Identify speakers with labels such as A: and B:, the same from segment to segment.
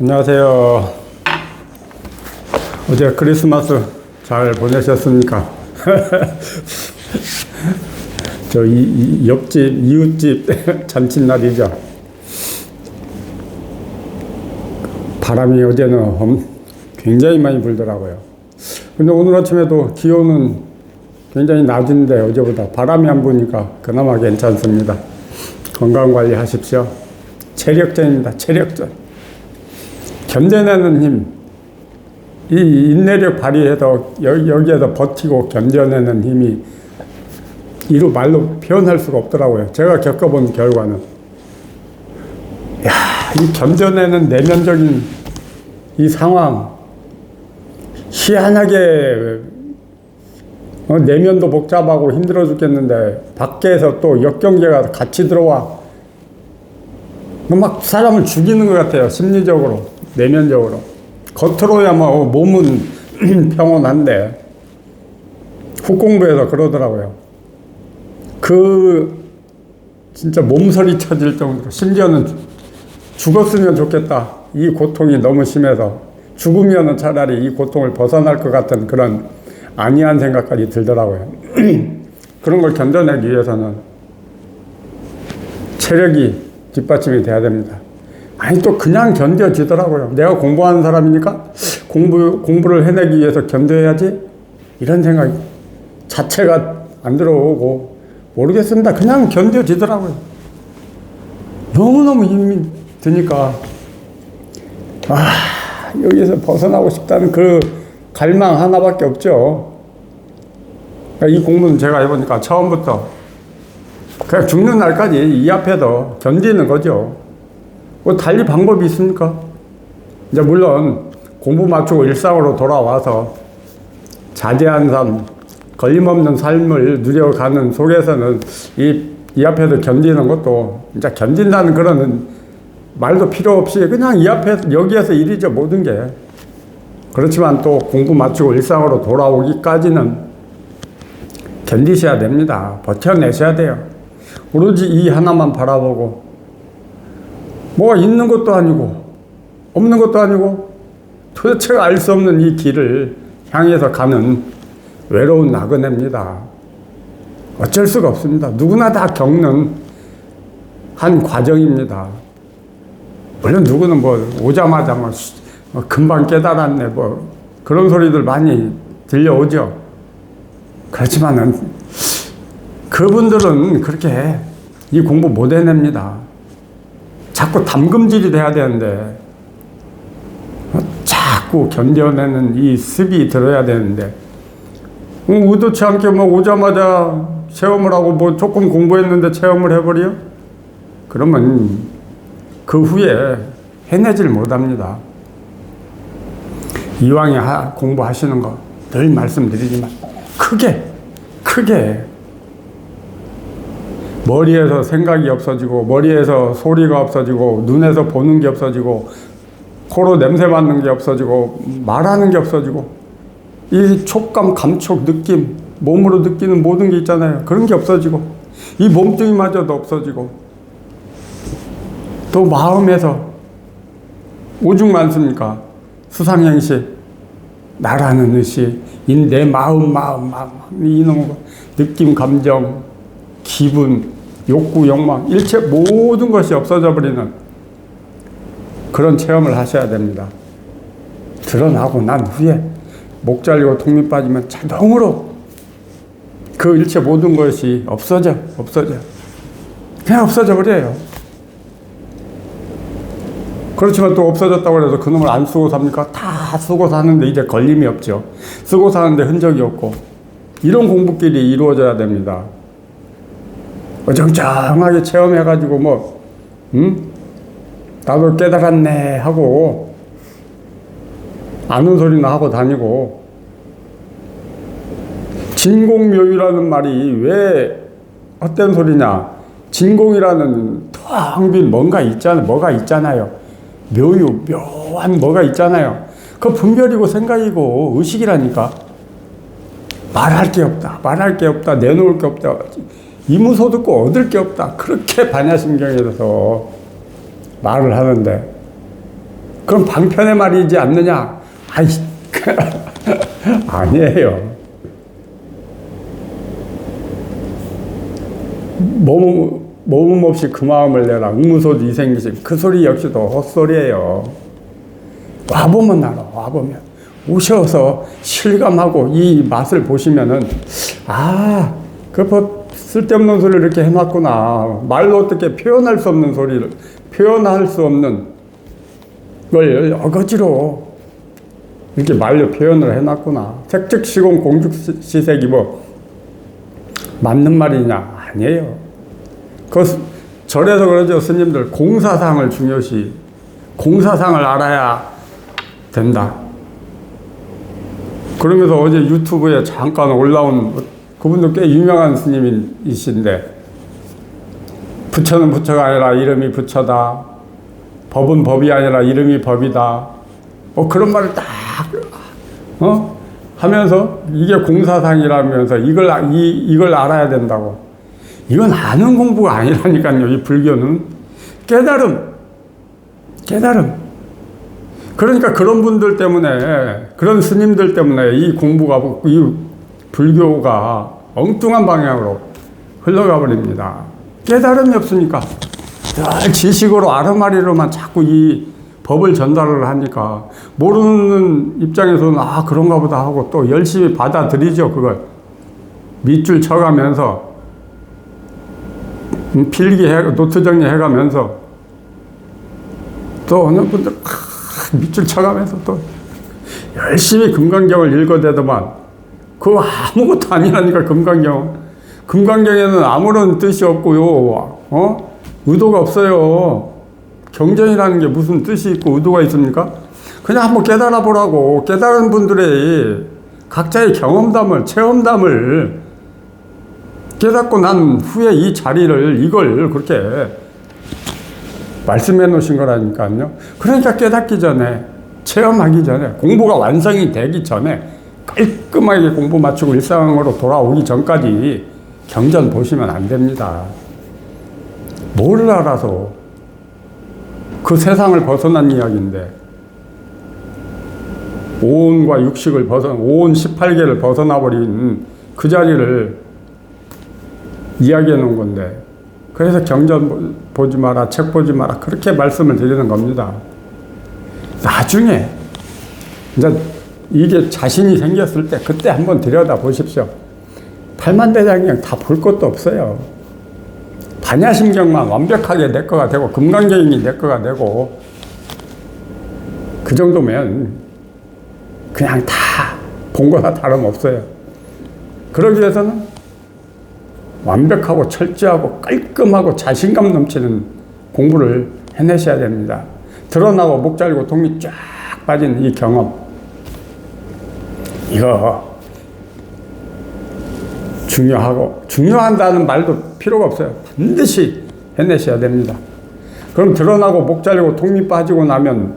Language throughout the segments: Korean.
A: 안녕하세요. 어제 크리스마스 잘 보내셨습니까? 저 이, 이 옆집 이웃집 잔칫날이죠. 바람이 어제는 엄- 굉장히 많이 불더라고요. 근데 오늘 아침에도 기온은 굉장히 낮은데 어제보다 바람이 안 부니까 그나마 괜찮습니다. 건강 관리 하십시오. 체력전입니다. 체력전. 견뎌내는 힘. 이 인내력 발휘해서 여, 여기에서 버티고 견뎌내는 힘이 이루 말로 표현할 수가 없더라고요. 제가 겪어본 결과는. 야, 이 견뎌내는 내면적인 이 상황. 희한하게 어, 내면도 복잡하고 힘들어 죽겠는데 밖에서 또 역경제가 같이 들어와 막 사람을 죽이는 것 같아요 심리적으로 내면적으로 겉으로야 뭐 몸은 평온한데 후공부에서 그러더라고요 그 진짜 몸서리 쳐질 정도로 심지어는 죽었으면 좋겠다 이 고통이 너무 심해서 죽으면 차라리 이 고통을 벗어날 것 같은 그런 안이한 생각까지 들더라고요. 그런 걸 견뎌내기 위해서는 체력이 뒷받침이 돼야 됩니다. 아니 또 그냥 견뎌지더라고요. 내가 공부하는 사람이니까 공부 공부를 해내기 위해서 견뎌야지 이런 생각이 자체가 안 들어오고 모르겠습니다. 그냥 견뎌지더라고요. 너무 너무 힘이 드니까 아 여기서 벗어나고 싶다는 그 갈망 하나밖에 없죠. 그러니까 이 공부는 제가 해보니까 처음부터 그냥 죽는 날까지 이 앞에도 견디는 거죠. 뭐 달리 방법이 있습니까? 이제 물론 공부 마치고 일상으로 돌아와서 자제한 삶, 걸림없는 삶을 누려가는 속에서는 이, 이 앞에도 견디는 것도 이제 견딘다는 그런 말도 필요 없이 그냥 이 앞에 여기에서 일이죠 모든 게. 그렇지만 또 공부 마치고 일상으로 돌아오기까지는 견디셔야 됩니다. 버텨내셔야 돼요. 오로지 이 하나만 바라보고 뭐가 있는 것도 아니고 없는 것도 아니고 도대체 알 수 없는 이 길을 향해서 가는 외로운 나그네입니다 어쩔 수가 없습니다 누구나 다 겪는 한 과정입니다 물론 누구는 뭐 오자마자 뭐 금방 깨달았네 뭐 그런 소리들 많이 들려오죠. 그렇지만은 그분들은 그렇게 이 공부 못 해냅니다. 자꾸 담금질이 돼야 되는데 자꾸 견뎌내는 이 습이 들어야 되는데 어, 의도치 않게 뭐 오자마자 체험을 하고 뭐 조금 공부했는데 체험을 해버려? 그러면 그 후에 해내질 못합니다. 이왕에 하, 공부하시는 거 늘 말씀드리지만 크게 크게 머리에서 생각이 없어지고 머리에서 소리가 없어지고 눈에서 보는 게 없어지고 코로 냄새 맡는 게 없어지고 말하는 게 없어지고 이 촉감 감촉 느낌 몸으로 느끼는 모든 게 있잖아요 그런 게 없어지고 이 몸뚱이마저도 없어지고 또 마음에서 오죽 많습니까? 수상행시, 나라는 의식, 내 마음, 마음, 마음, 이놈의 느낌, 감정, 기분, 욕구, 욕망, 일체 모든 것이 없어져 버리는 그런 체험을 하셔야 됩니다. 드러나고 난 후에 목 잘리고 통미 빠지면 자동으로 그 일체 모든 것이 없어져, 없어져. 그냥 없어져 버려요. 그렇지만 또 없어졌다고 해서 그놈을 안 쓰고 삽니까? 다 쓰고 사는데 이제 걸림이 없죠. 쓰고 사는데 흔적이 없고. 이런 공부끼리 이루어져야 됩니다. 어정쩡하게 체험해가지고 뭐, 음? 나도 깨달았네 하고, 아는 소리나 하고 다니고, 진공묘유라는 말이 왜 헛된 소리냐? 진공이라는 텅빈 뭔가 있잖아요. 뭐가 있잖아요. 묘유, 묘한 뭐가 있잖아요. 그 분별이고 생각이고 의식이라니까. 말할 게 없다. 말할 게 없다. 내놓을 게 없다. 이무소 듣고 얻을 게 없다. 그렇게 반야심경에 대해서 말을 하는데 그럼 방편의 말이지 않느냐? 아이, 아니에요. 몸, 몸 없이 그 마음을 내라. 응무소도 이생기심. 그 소리 역시도 헛소리예요. 와보면 알아, 와보면. 오셔서 실감하고 이 맛을 보시면은, 아, 그 법, 쓸데없는 소리를 이렇게 해놨구나. 말로 어떻게 표현할 수 없는 소리를, 표현할 수 없는 걸 어거지로 이렇게 말로 표현을 해놨구나. 색즉시공 공죽시색이 뭐, 맞는 말이냐? 아니에요. 그 절에서 그러죠. 스님들 공사상을 중요시 공사상을 알아야 된다. 그러면서 어제 유튜브에 잠깐 올라온 그분도 꽤 유명한 스님이신데 부처는 부처가 아니라 이름이 부처다. 법은 법이 아니라 이름이 법이다. 뭐 그런 말을 딱 어? 하면서 이게 공사상이라면서 이걸 아- 이 이걸 알아야 된다고. 이건 아는 공부가 아니라니까요. 이 불교는 깨달음, 깨달음. 그러니까 그런 분들 때문에 그런 스님들 때문에 이 공부가 이 불교가 엉뚱한 방향으로 흘러가 버립니다. 깨달음이 없으니까 늘 지식으로 아르마리로만 자꾸 이 법을 전달을 하니까 모르는 입장에서는 아 그런가 보다 하고 또 열심히 받아들이죠 그걸 밑줄 쳐가면서 음, 필기 해 노트 정리 해가면서 또 어느 분들 아, 밑줄 쳐가면서 또 열심히 금강경을 읽어대더만 그거 아무것도 아니라니까 금강경. 금강경에는 아무런 뜻이 없고요. 어? 의도가 없어요. 경전이라는 게 무슨 뜻이 있고 의도가 있습니까? 그냥 한번 깨달아 보라고. 깨달은 분들의 각자의 경험담을 체험담을 깨닫고 난 후에 이 자리를 이걸 그렇게 말씀해 놓으신 거라니까요. 그러니까 깨닫기 전에 체험하기 전에 공부가 완성이 되기 전에 깔끔하게 공부 마치고 일상으로 돌아오기 전까지 경전 보시면 안 됩니다. 뭘 알아서 그 세상을 벗어난 이야기인데 오온과 육식을 벗어 오온 18개를 벗어나 버린 그 자리를 이야기해 놓은 건데 그래서 경전 보지 마라 책 보지 마라 그렇게 말씀을 드리는 겁니다. 나중에 이제 이게 자신이 생겼을 때 그때 한번 들여다 보십시오. 팔만대장경 다 볼 것도 없어요. 반야심경만 완벽하게 내 거가 되고 금강경이 내 거가 되고 그 정도면 그냥 다 본 거나 다름없어요. 그러기 위해서는 완벽하고 철저하고 깔끔하고 자신감 넘치는 공부를 해내셔야 됩니다. 드러나고 목 잘리고 동이 쫙 빠진 이 경험. 이거 중요하고 중요한다는 말도 필요가 없어요. 반드시 해내셔야 됩니다. 그럼 드러나고 목 잘리고 통미 빠지고 나면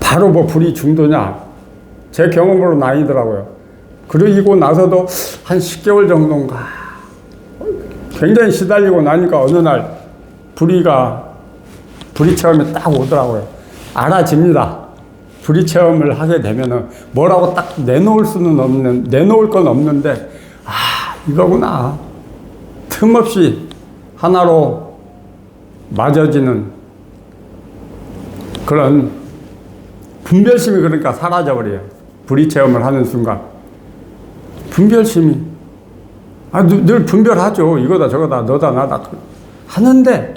A: 바로 뭐 불이 중도냐? 제 경험으로 나이더라고요. 그러고 나서도 한 10개월 정도인가 굉장히 시달리고 나니까 어느 날 불이가 불이 체험이 딱 오더라고요. 알아집니다. 불이 체험을 하게 되면은 뭐라고 딱 내놓을 수는 없는 내놓을 건 없는데 아 이거구나 틈없이 하나로 맞아지는 그런 분별심이 그러니까 사라져 버려요. 불이 체험을 하는 순간 분별심이 아, 늘, 늘 분별하죠. 이거다 저거다 너다 나다 하는데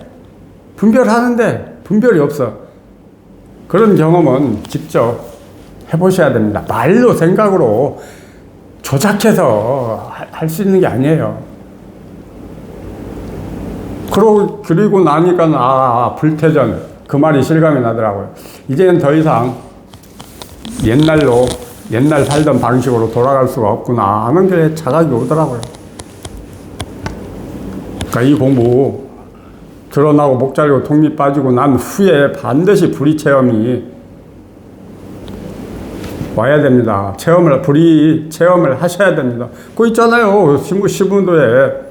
A: 분별하는데 분별이 없어. 그런 경험은 직접 해보셔야 됩니다. 말로 생각으로 조작해서 할 수 있는 게 아니에요. 그러고, 그리고 나니까, 아, 불태전. 그 말이 실감이 나더라고요. 이제는 더 이상 옛날로, 옛날 살던 방식으로 돌아갈 수가 없구나 하는 게 자각이 오더라고요. 그러니까 이 공부 드러나고 목 잘리고 통미 빠지고 난 후에 반드시 불이 체험이 와야 됩니다. 체험을 불이 체험을 하셔야 됩니다. 그 있잖아요. 신부 시분도에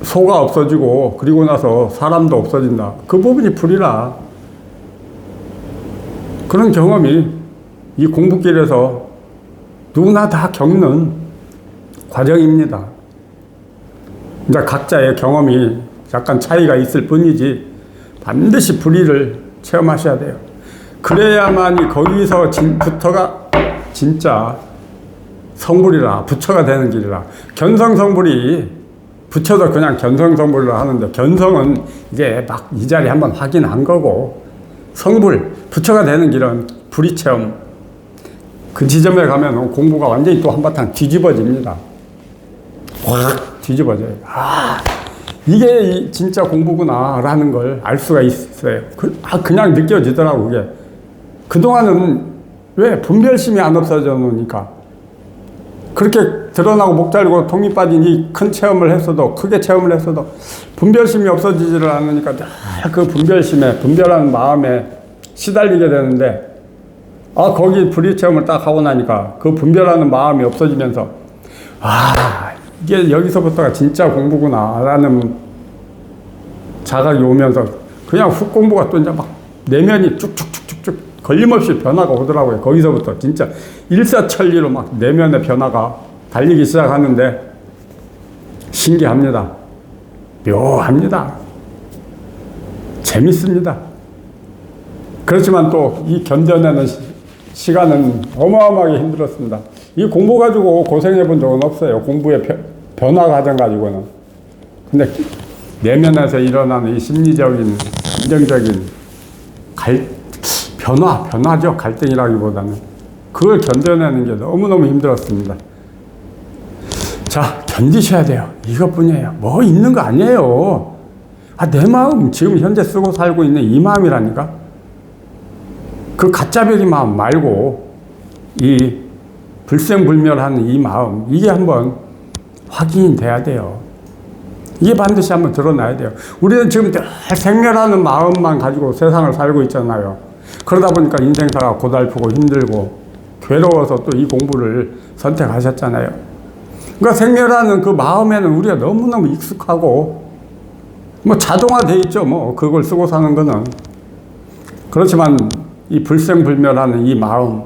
A: 소가 없어지고 그리고 나서 사람도 없어진다. 그 부분이 불이라 그런 경험이 이 공부길에서 누구나 다 겪는 과정입니다. 이제 각자의 경험이 약간 차이가 있을 뿐이지 반드시 불의를 체험하셔야 돼요. 그래야만이 거기서 진부터가 진짜 성불이라 부처가 되는 길이라 견성 성불이 부처도 그냥 견성 성불을 하는데 견성은 이제 막 이 자리에 한번 확인한 거고 성불 부처가 되는 길은 불의 체험 그 지점에 가면 공부가 완전히 또 한바탕 뒤집어집니다. 확 뒤집어져요. 아 이게 이 진짜 공부구나라는 걸 알 수가 있어요. 그, 아 그냥 느껴지더라고 그게. 그동안은 왜 분별심이 안 없어져 놓으니까 그렇게 드러나고 목 잘리고 통이 빠진 이 큰 체험을 했어도 크게 체험을 했어도 분별심이 없어지지를 않으니까 늘그 분별심에 분별하는 마음에 시달리게 되는데 아 거기 불의 체험을 딱 하고 나니까 그 분별하는 마음이 없어지면서 아 이게 여기서부터가 진짜 공부구나 라는 자각이 오면서 그냥 훅 공부가 또 이제 막 내면이 쭉쭉쭉쭉쭉 걸림없이 변화가 오더라고요. 거기서부터 진짜 일사천리로 막 내면의 변화가 달리기 시작하는데 신기합니다. 묘합니다. 재밌습니다. 그렇지만 또 이 견뎌내는 시- 시간은 어마어마하게 힘들었습니다. 이 공부 가지고 고생해 본 적은 없어요. 공부의 변- 변화 과정 가지고는. 근데 내면에서 일어나는 이 심리적인, 감정적인 갈, 변화, 변화죠. 갈등이라기보다는. 그걸 견뎌내는 게 너무너무 힘들었습니다. 자, 견디셔야 돼요. 이것뿐이에요. 뭐 있는 거 아니에요. 아, 내 마음, 지금 현재 쓰고 살고 있는 이 마음이라니까? 그 가짜배기 마음 말고, 이 불생불멸하는 이 마음, 이게 한번 확인이 돼야 돼요. 이게 반드시 한번 드러나야 돼요. 우리는 지금 늘 생멸하는 마음만 가지고 세상을 살고 있잖아요. 그러다 보니까 인생사가 고달프고 힘들고 괴로워서 또 이 공부를 선택하셨잖아요. 그러니까 생멸하는 그 마음에는 우리가 너무너무 익숙하고 뭐 자동화돼 있죠. 뭐 그걸 쓰고 사는 거는 그렇지만 이 불생불멸하는 이 마음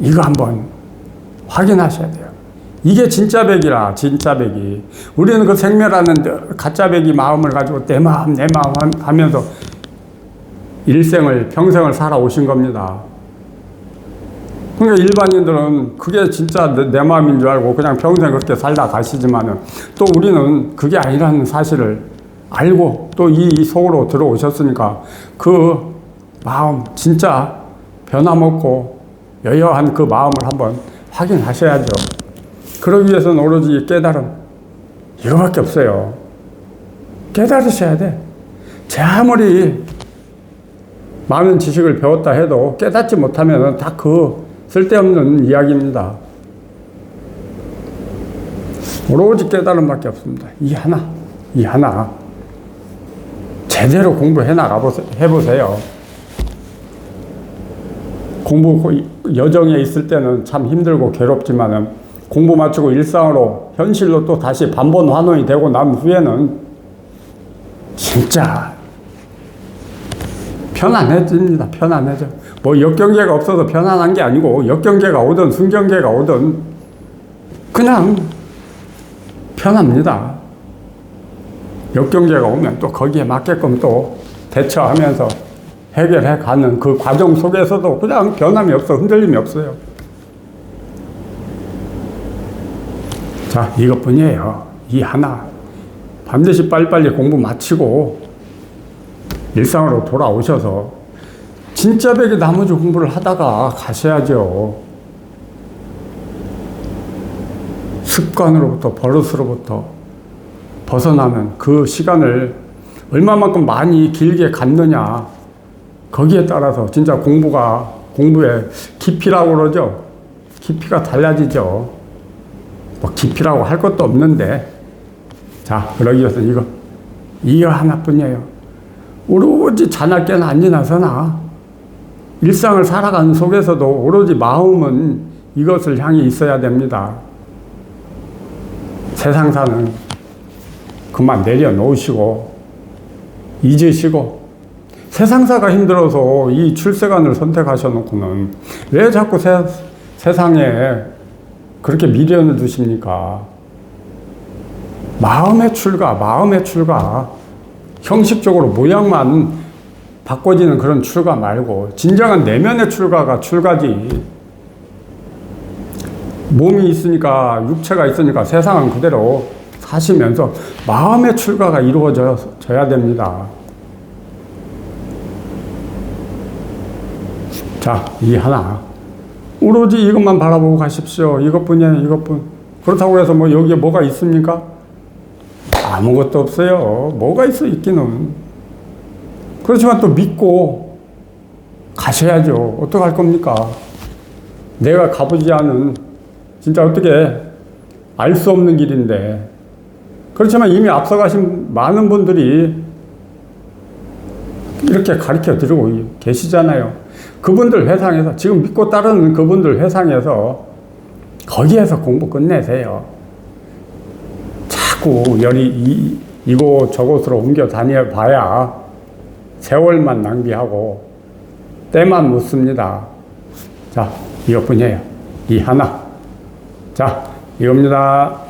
A: 이거 한번 확인하셔야 돼요. 이게 진짜 백이라 진짜 백이 우리는 그 생멸하는 가짜 백이 마음을 가지고 내 마음 내 마음 하면서 일생을 평생을 살아오신 겁니다. 그러니까 일반인들은 그게 진짜 내, 내 마음인 줄 알고 그냥 평생 그렇게 살다 가시지만은 또 우리는 그게 아니라는 사실을 알고 또 이 속으로 들어오셨으니까 그 마음 진짜 변함없고 여여한 그 마음을 한번 확인하셔야죠. 그러기 위해서는 오로지 깨달음 이거밖에 없어요. 깨달으셔야 돼. 제 아무리 많은 지식을 배웠다 해도 깨닫지 못하면 다 그 쓸데없는 이야기입니다. 오로지 깨달음밖에 없습니다. 이 하나, 이 하나. 제대로 공부해 나가 보세요. 해보세요. 공부 여정에 있을 때는 참 힘들고 괴롭지만은 공부 마치고 일상으로 현실로 또 다시 반번 환원이 되고 난 후에는 진짜 편안해집니다. 편안해져. 뭐 역경계가 없어서 편안한 게 아니고 역경계가 오든 순경계가 오든 그냥 편합니다. 역경계가 오면 또 거기에 맞게끔 또 대처하면서 해결해 가는 그 과정 속에서도 그냥 변함이 없어, 흔들림이 없어요. 자, 이것뿐이에요. 이 하나. 반드시 빨리빨리 공부 마치고 일상으로 돌아오셔서 진짜 백이 나머지 공부를 하다가 가셔야죠. 습관으로부터 버릇으로부터 벗어나면 그 시간을 얼마만큼 많이 길게 갖느냐 거기에 따라서 진짜 공부가 공부의 깊이라고 그러죠. 깊이가 달라지죠. 뭐 깊이라고 할 것도 없는데 자 그러기 위해서 이거 이거 하나뿐이에요. 오로지 자나 깨나 안 지나서나 일상을 살아가는 속에서도 오로지 마음은 이것을 향해 있어야 됩니다. 세상사는 그만 내려놓으시고 잊으시고 세상사가 힘들어서 이 출세관을 선택하셔놓고는 왜 자꾸 세, 세상에 그렇게 미련을 두십니까? 마음의 출가, 마음의 출가. 형식적으로 모양만 바꿔지는 그런 출가 말고 진정한 내면의 출가가 출가지. 몸이 있으니까 육체가 있으니까 세상은 그대로 사시면서 마음의 출가가 이루어져야 됩니다. 자, 이 하나. 오로지 이것만 바라보고 가십시오. 이것뿐이에요, 이것뿐. 그렇다고 해서 뭐 여기에 뭐가 있습니까? 아무것도 없어요. 뭐가 있어, 있기는. 그렇지만 또 믿고 가셔야죠. 어떡할 겁니까? 내가 가보지 않은 진짜 어떻게 알 수 없는 길인데. 그렇지만 이미 앞서가신 많은 분들이 이렇게 가르쳐 드리고 계시잖아요. 그분들 회상에서, 지금 믿고 따르는 그분들 회상에서 거기에서 공부 끝내세요. 자꾸 열이 이, 이곳 저곳으로 옮겨 다녀 봐야 세월만 낭비하고 때만 묻습니다. 자, 이것뿐이에요. 이 하나. 자, 이겁니다.